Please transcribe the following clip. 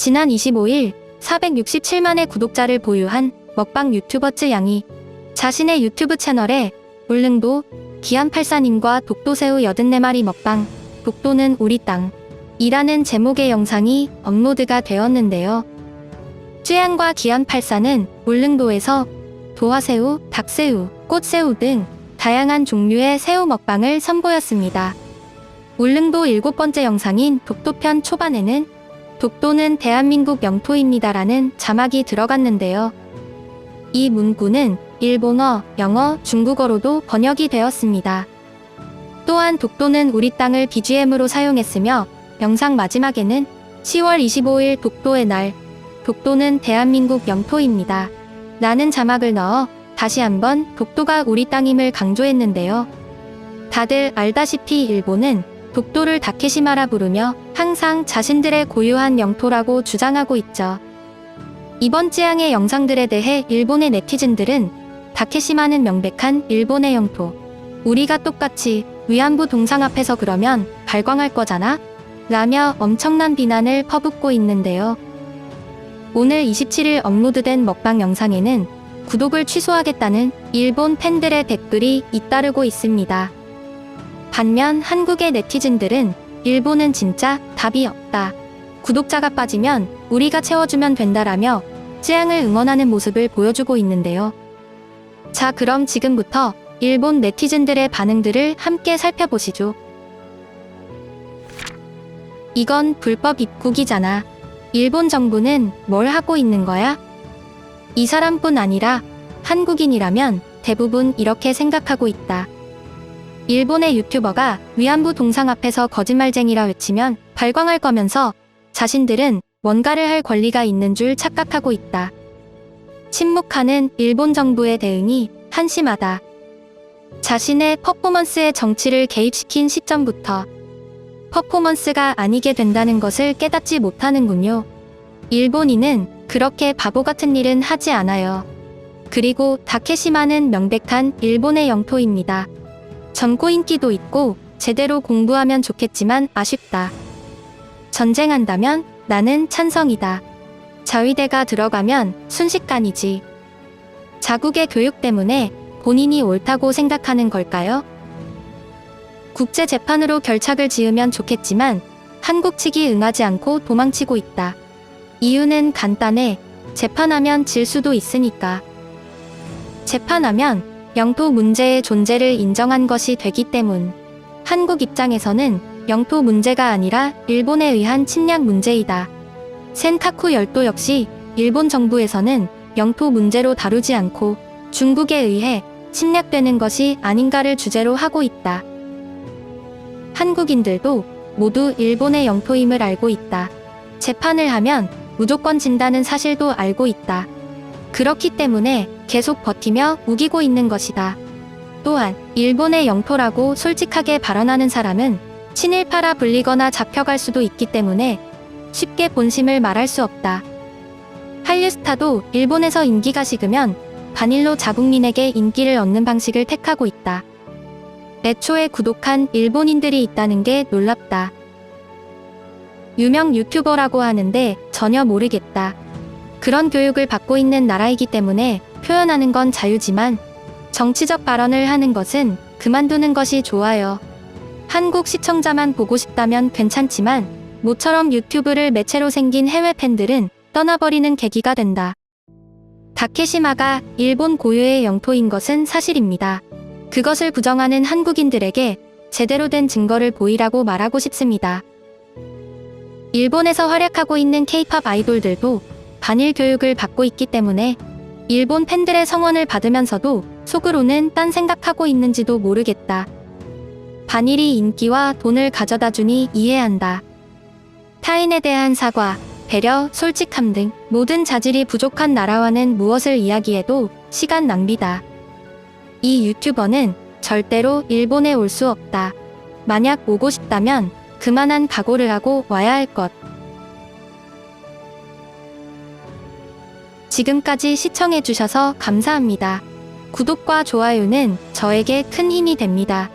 지난 25일 467만의 구독자를 보유한 먹방 유튜버 쯔양이 자신의 유튜브 채널에 울릉도 기안팔사님과 독도새우 84마리 먹방 독도는 우리 땅 이라는 제목의 영상이 업로드가 되었는데요. 쯔양과 기안팔사는 울릉도에서 도화새우, 닭새우, 꽃새우 등 다양한 종류의 새우 먹방을 선보였습니다. 울릉도 일곱 번째 영상인 독도편 초반에는 독도는 대한민국 영토입니다라는 자막이 들어갔는데요. 이 문구는 일본어, 영어, 중국어로도 번역이 되었습니다. 또한 독도는 우리 땅을 BGM으로 사용했으며 영상 마지막에는 10월 25일 독도의 날, 독도는 대한민국 영토입니다. 라는 자막을 넣어 다시 한번 독도가 우리 땅임을 강조했는데요. 다들 알다시피 일본은 독도를 다케시마라 부르며 항상 자신들의 고유한 영토라고 주장하고 있죠. 이번 찌양의 영상들에 대해 일본의 네티즌들은 다케시마는 명백한 일본의 영토. 우리가 똑같이 위안부 동상 앞에서 그러면 발광할 거잖아? 라며 엄청난 비난을 퍼붓고 있는데요. 오늘 27일 업로드된 먹방 영상에는 구독을 취소하겠다는 일본 팬들의 댓글이 잇따르고 있습니다. 반면 한국의 네티즌들은 일본은 진짜 답이 없다. 구독자가 빠지면 우리가 채워주면 된다라며 쯔양을 응원하는 모습을 보여주고 있는데요. 자, 그럼 지금부터 일본 네티즌들의 반응들을 함께 살펴보시죠. 이건 불법 입국이잖아. 일본 정부는 뭘 하고 있는 거야? 이 사람뿐 아니라 한국인이라면 대부분 이렇게 생각하고 있다. 일본의 유튜버가 위안부 동상 앞에서 거짓말쟁이라 외치면 발광할 거면서 자신들은 뭔가를 할 권리가 있는 줄 착각하고 있다. 침묵하는 일본 정부의 대응이 한심하다. 자신의 퍼포먼스에 정치를 개입시킨 시점부터 퍼포먼스가 아니게 된다는 것을 깨닫지 못하는군요. 일본인은 그렇게 바보 같은 일은 하지 않아요. 그리고 다케시마는 명백한 일본의 영토입니다. 젊고 인기도 있고 제대로 공부하면 좋겠지만 아쉽다. 전쟁한다면 나는 찬성이다. 자위대가 들어가면 순식간이지. 자국의 교육 때문에 본인이 옳다고 생각하는 걸까요? 국제 재판으로 결착을 지으면 좋겠지만 한국 측이 응하지 않고 도망치고 있다. 이유는 간단해. 재판하면 질 수도 있으니까. 재판하면 영토 문제의 존재를 인정한 것이 되기 때문. 한국 입장에서는 영토 문제가 아니라 일본에 의한 침략 문제이다. 센카쿠 열도 역시 일본 정부에서는 영토 문제로 다루지 않고 중국에 의해 침략되는 것이 아닌가를 주제로 하고 있다. 한국인들도 모두 일본의 영토임을 알고 있다. 재판을 하면 무조건 진다는 사실도 알고 있다. 그렇기 때문에 계속 버티며 우기고 있는 것이다. 또한 일본의 영토라고 솔직하게 발언하는 사람은 친일파라 불리거나 잡혀갈 수도 있기 때문에 쉽게 본심을 말할 수 없다. 한류스타도 일본에서 인기가 식으면 반일로 자국민에게 인기를 얻는 방식을 택하고 있다. 애초에 구독한 일본인들이 있다는 게 놀랍다. 유명 유튜버라고 하는데 전혀 모르겠다. 그런 교육을 받고 있는 나라이기 때문에 표현하는 건 자유지만 정치적 발언을 하는 것은 그만두는 것이 좋아요. 한국 시청자만 보고 싶다면 괜찮지만 모처럼 유튜브를 매체로 생긴 해외 팬들은 떠나버리는 계기가 된다. 다케시마가 일본 고유의 영토인 것은 사실입니다. 그것을 부정하는 한국인들에게 제대로 된 증거를 보이라고 말하고 싶습니다. 일본에서 활약하고 있는 케이팝 아이돌들도 반일 교육을 받고 있기 때문에 일본 팬들의 성원을 받으면서도 속으로는 딴 생각하고 있는지도 모르겠다. 반일이 인기와 돈을 가져다 주니 이해한다. 타인에 대한 사과, 배려, 솔직함 등 모든 자질이 부족한 나라와는 무엇을 이야기해도 시간 낭비다. 이 유튜버는 절대로 일본에 올 수 없다. 만약 오고 싶다면 그만한 각오를 하고 와야 할 것. 지금까지 시청해주셔서 감사합니다. 구독과 좋아요는 저에게 큰 힘이 됩니다.